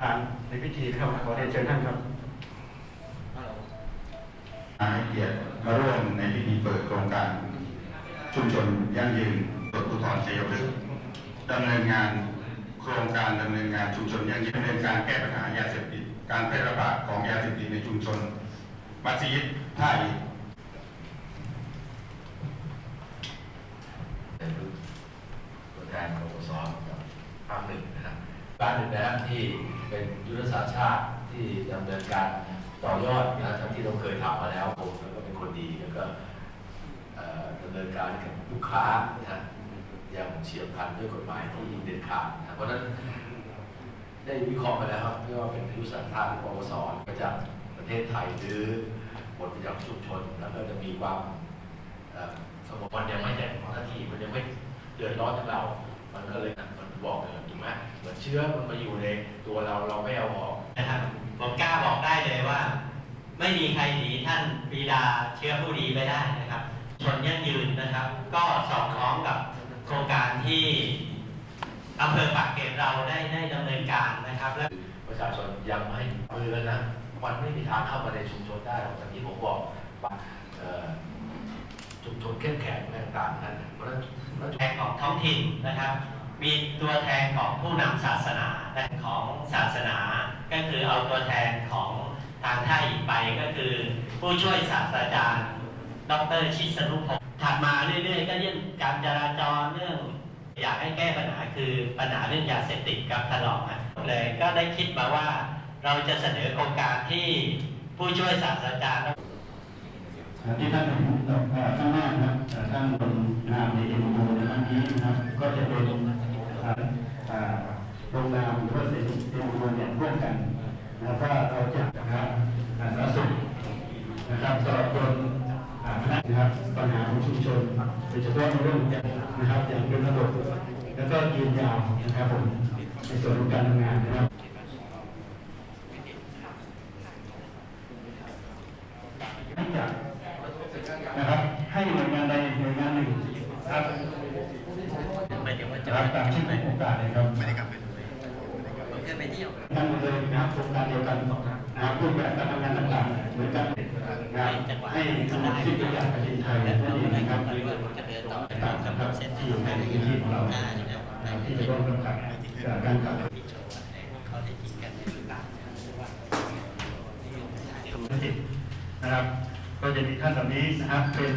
ทางในพิธีนะครับขอเรียนเชิญท่านครับให้เกียรติมาร่วมในพิธีเปิดโครงการ ชุมชนยั่งยืนตรวจภูธรชัยพฤกษ์ดำเนินงานโครงการดำเนินงานชุมชนยั่งยืนดำเนินการแก้ปัญหายาเสพติดการแพร่ระบาดของยาเสพติดในชุมชน มัสยิดท่าอิฐเป็นตัวแทนของปสกับภาคหนึ่ง นะครับบ้านหนึ่งนะครับที่เป็นยุทธศาสตร์ชาติที่ดำเนินการต่อยอดนะทั้งที่เราเคยทำมาแล้วผมแล้วก็เป็นคนดีแล้วก็ดำเนินการกับลูกค้านะอย่างเฉียบพลันด้วยกฎหมายที่เด็ดขาดนะเพราะฉะนั้นได้วิเคราะห์มาแล้วครับไม่ว่าเป็นยุทธศาสตร์ชาติหรือปวสมาจากประเทศไทยหรือผลมาจากชุมชนแล้วก็จะมีความสมมติมันยังไม่แต่หน้าที่มันยังไม่เดือดร้อนถึงเรา มันก็เลยมันบอกเลย ชื้อมันมาอยู่ในตัวเราเราไม่เอาออกนะครับผมกล้าบอกได้เลยว่า ไม่มีใครหนีท่านปรีดาเชื้อผู้ดีไปได้นะครับ ชนยั่งยืนนะครับ ก็สอดคล้องกับโครงการที่อำเภอปากเกร็ดเราได้ได้ดำเนินการนะครับและประชาชนยังไม่มือกันนะมันไม่มีทางเข้ามาในชุมชนได้หรอกอย่างที่ผมบอกว่าเอ่อชุมชนเข้มแข็งต่างๆนั่นเพราะฉะนั้นเพราะฉะนั้นแทนของท้องถิ่นนะครับ มีตัวแทนของผู้นำศาสนาและของศาสนา ก็คือเอาตัวแทนของทางท่าอีกไปก็คือ ผู้ช่วยศาสตราจารย์ ดรชิสนุพงศ์ถัดมาเรื่อยๆ ก็เรื่องการจราจรเรื่อง อยากให้แก้ปัญหาคือปัญหาเรื่องยาเสพติดกับตลอดนะเลยก็ได้คิดมาว่าเราจะเสนอโครงการที่ผู้ช่วยศาสตราจารย์ที่ท่านเห็นดอกเอ่อข้างหน้าครับท่านบนนามในเอ็มโในครั้งนี้นะครับ ก็จะเป็น เอ่อเอ่อโรงนามหรือว่าเซ็นเอ็มโเนี่ยร่วมกันนะครับว่าเราจะนะครับสาธารณสุขนะครับสำหรับคณะนะครับปัญหาของชุมชนโดยเฉพาะในเรื่องของการนะครับอย่างเป็นระบบแล้วก็ยืนยาวนะครับผมในส่วนของการทำงานนะครับ ให้จัดนะครับให้หน่วยงานใดหน่วยงานหนึ่งครับ ครับตามชื่อของโครงการเลยครับไม่ได้กลับไปท่านเลยนะครับโครงการเดียวกันนะครับรูปแบบการทำงานต่างๆเหมือนกันนะครับให้ทำสิ่งตัวอย่างประเทศไทยนั่นเองนะครับตามกับที่อยู่ในพื้นที่ของเราที่จะร่วมกำกับการกลับนะครับ ก็จะมีท่านเหล่านี้นะครับเป็น